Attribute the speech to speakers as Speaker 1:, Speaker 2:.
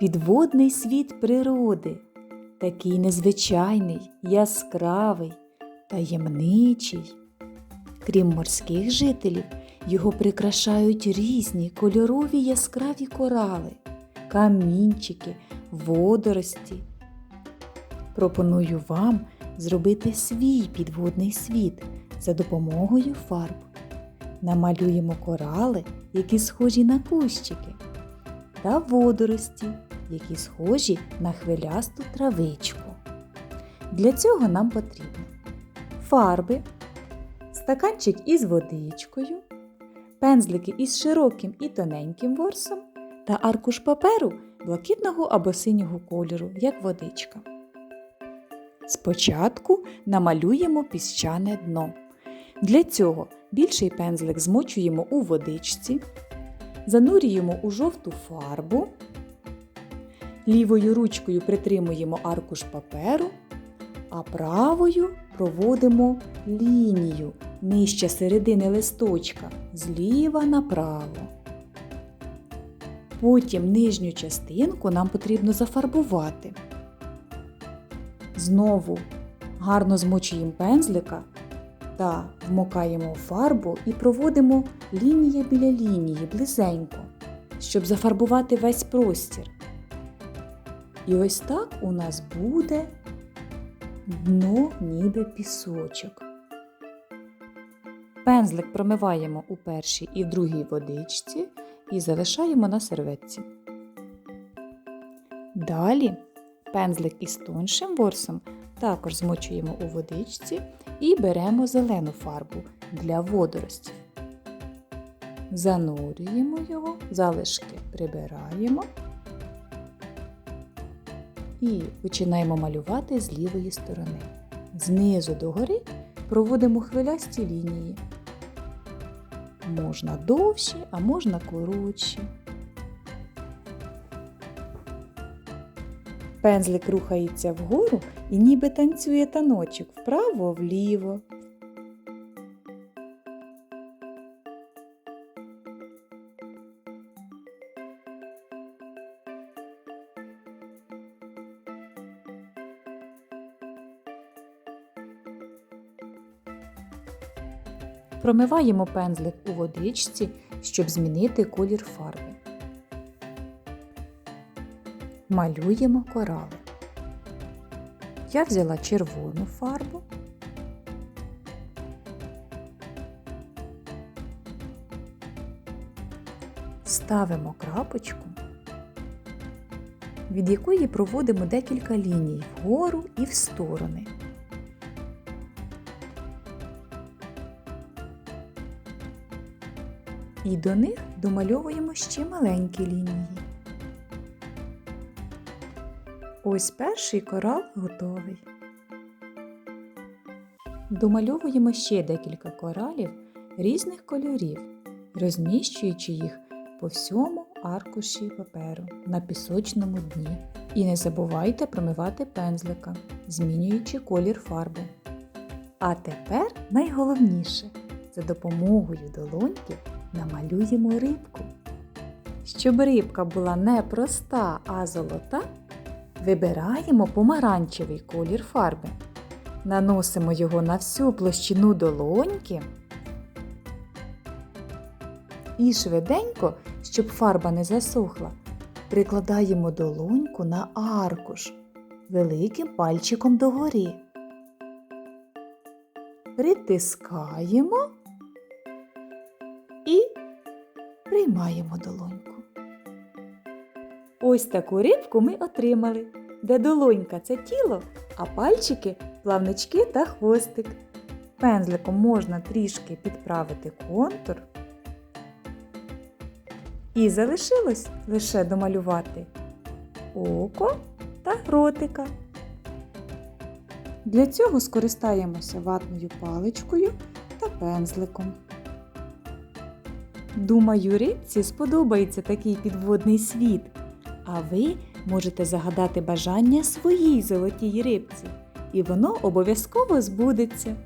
Speaker 1: підводний світ природи, такий незвичайний, яскравий, таємничий. Крім морських жителів, його прикрашають різні кольорові яскраві корали, камінчики, водорості. Пропоную вам зробити свій підводний світ за допомогою фарб. Намалюємо корали, які схожі на кущики, та водорості, які схожі на хвилясту травичку. Для цього нам потрібно фарби, стаканчик із водичкою, пензлики із широким і тоненьким ворсом та аркуш паперу блакитного або синього кольору, як водичка. Спочатку намалюємо піщане дно. Для цього більший пензлик змочуємо у водичці, занурюємо у жовту фарбу, лівою ручкою притримуємо аркуш паперу, а правою проводимо лінію нижче середини листочка зліва направо. Потім нижню частинку нам потрібно зафарбувати. Знову гарно змочуємо пензлика та вмокаємо фарбу і проводимо лінія біля лінії близенько, щоб зафарбувати весь простір. І ось так у нас буде дно ніби пісочок. Пензлик промиваємо у першій і в другій водичці і залишаємо на серветці. Далі пензлик із тоншим ворсом також змочуємо у водичці і беремо зелену фарбу для водоростів. Занурюємо його, залишки прибираємо і починаємо малювати з лівої сторони. Знизу догори проводимо хвилясті лінії. Можна довші, а можна коротші. Пензлик рухається вгору і ніби танцює таночок вправо-вліво. Промиваємо пензлик у водичці, щоб змінити колір фарби. Малюємо корали. Я взяла червону фарбу. Ставимо крапочку, від якої проводимо декілька ліній вгору і в сторони. І до них домальовуємо ще маленькі лінії. Ось перший корал готовий. Домальовуємо ще декілька коралів різних кольорів, розміщуючи їх по всьому аркуші паперу на пісочному дні. І не забувайте промивати пензлика, змінюючи колір фарби. А тепер найголовніше за допомогою долоньки намалюємо рибку. Щоб рибка була не проста, а золота, вибираємо помаранчевий колір фарби. Наносимо його на всю площину долоньки і швиденько, щоб фарба не засохла, прикладаємо долоньку на аркуш великим пальчиком догори. Притискаємо приймаємо долоньку. Ось таку рибку ми отримали, де долонька це тіло, а пальчики плавнички та хвостик. Пензликом можна трішки підправити контур. І залишилось лише домалювати око та ротика. Для цього скористаємося ватною паличкою та пензликом. Думаю, рибці сподобається такий підводний світ, а ви можете загадати бажання своїй золотій рибці, і воно обов'язково збудеться.